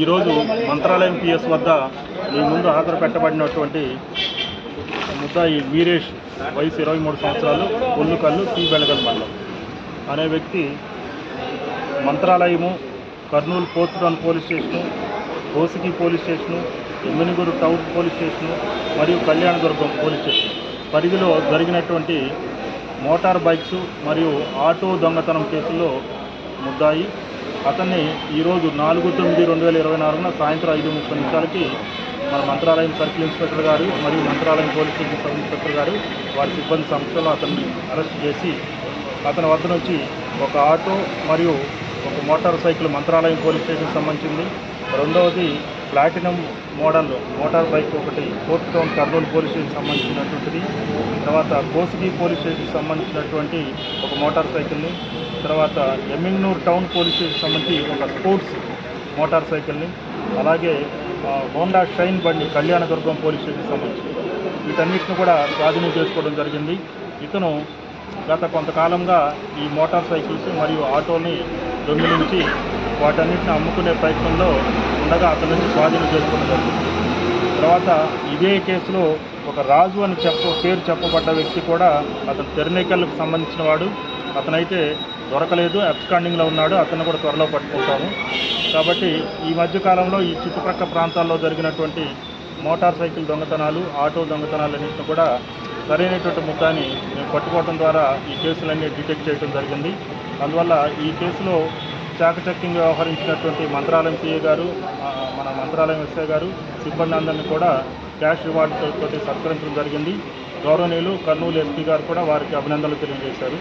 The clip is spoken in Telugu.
ఈరోజు మంత్రాలయం పిఎస్ వద్ద మీ ముందు హాజరు పెట్టబడినటువంటి ముద్దాయి వీరేష్ వయసు ఇరవై మూడు సంవత్సరాలు ఒల్లుకల్లు సి బెళగల్ మండలం. అనే వ్యక్తి Mantralayam Kurnool fourth town police station Kosigi police station Emmiganur town police station మరియు కళ్యాణదుర్గం పోలీస్ స్టేషన్. పరిధిలో జరిగినటువంటి మోటార్ బైక్స్ మరియు ఆటో దొంగతనం కేసుల్లో ముద్దాయి అతన్ని ఈరోజు నాలుగు తొమ్మిది రెండు వేల ఇరవై నాలుగున సాయంత్రం ఐదు ముప్పై నిమిషాలకి మన మంత్రాలయం సర్కిల్ ఇన్స్పెక్టర్ గారు మరియు మంత్రాలయం పోలీస్ సబ్ ఇన్స్పెక్టర్ గారు వారి సిబ్బంది సంస్థలో అతన్ని అరెస్ట్ చేసి అతని వద్ద నుంచి ఒక ఆటో మరియు ఒక మోటార్ సైకిల్ మంత్రాలయం పోలీస్ స్టేషన్కి సంబంధించింది. రెండవది ప్లాటినం మోడల్ మోటార్ బైక్ ఒకటి fourth town Kurnool police station సంబంధించినటువంటిది. తర్వాత కోసిగి పోలీస్ స్టేషన్కి సంబంధించినటువంటి ఒక మోటార్ సైకిల్ని తర్వాత ఎమ్మింగ్నూర్ టౌన్ పోలీస్ స్టేషన్ సంబంధించి ఒక స్పోర్ట్స్ మోటార్ సైకిల్ని అలాగే హోండా షైన్ బండి కళ్యాణదుర్గం పోలీస్ స్టేషన్కి సంబంధించి. వీటన్నిటిని కూడా స్వాధీనం చేసుకోవడం జరిగింది. ఇతను గత కొంతకాలంగా ఈ మోటార్ సైకిల్స్ మరియు ఆటోని దొంగిలించి వాటన్నిటిని అమ్ముకునే ప్రయత్నంలో ఉండగా అతని నుంచి స్వాధీనం చేసుకోవడం తర్వాత ఇదే కేసులో ఒక రాజు అని చెప్ప పేరు చెప్పబడ్డ వ్యక్తి కూడా అతను తెరనేకల్కి సంబంధించిన వాడు. అతనైతే దొరకలేదు అబ్స్కాండింగ్లో ఉన్నాడు అతను కూడా త్వరలో పట్టుకుంటాము. కాబట్టి ఈ మధ్యకాలంలో ఈ చుట్టుపక్కల ప్రాంతాల్లో జరిగినటువంటి మోటార్ సైకిల్ దొంగతనాలు ఆటో దొంగతనాలన్నింటిని కూడా సరైనటువంటి ముద్దాన్ని మేము పట్టుకోవడం ద్వారా ఈ కేసులన్నీ డిటెక్ట్ చేయడం జరిగింది. అందువల్ల ఈ కేసులో చాకచక్యంగా వ్యవహరించినటువంటి మంత్రాలయం సిఏ గారు మన మంత్రాలయం ఎస్ఐ గారు సిబ్బంది అందరినీ కూడా క్యాష్ రివార్డ్ సత్కరించడం జరిగింది. గౌరవనీయులు కర్నూలు ఎస్పీ గారు కూడా వారికి అభినందనలు తెలియజేశారు.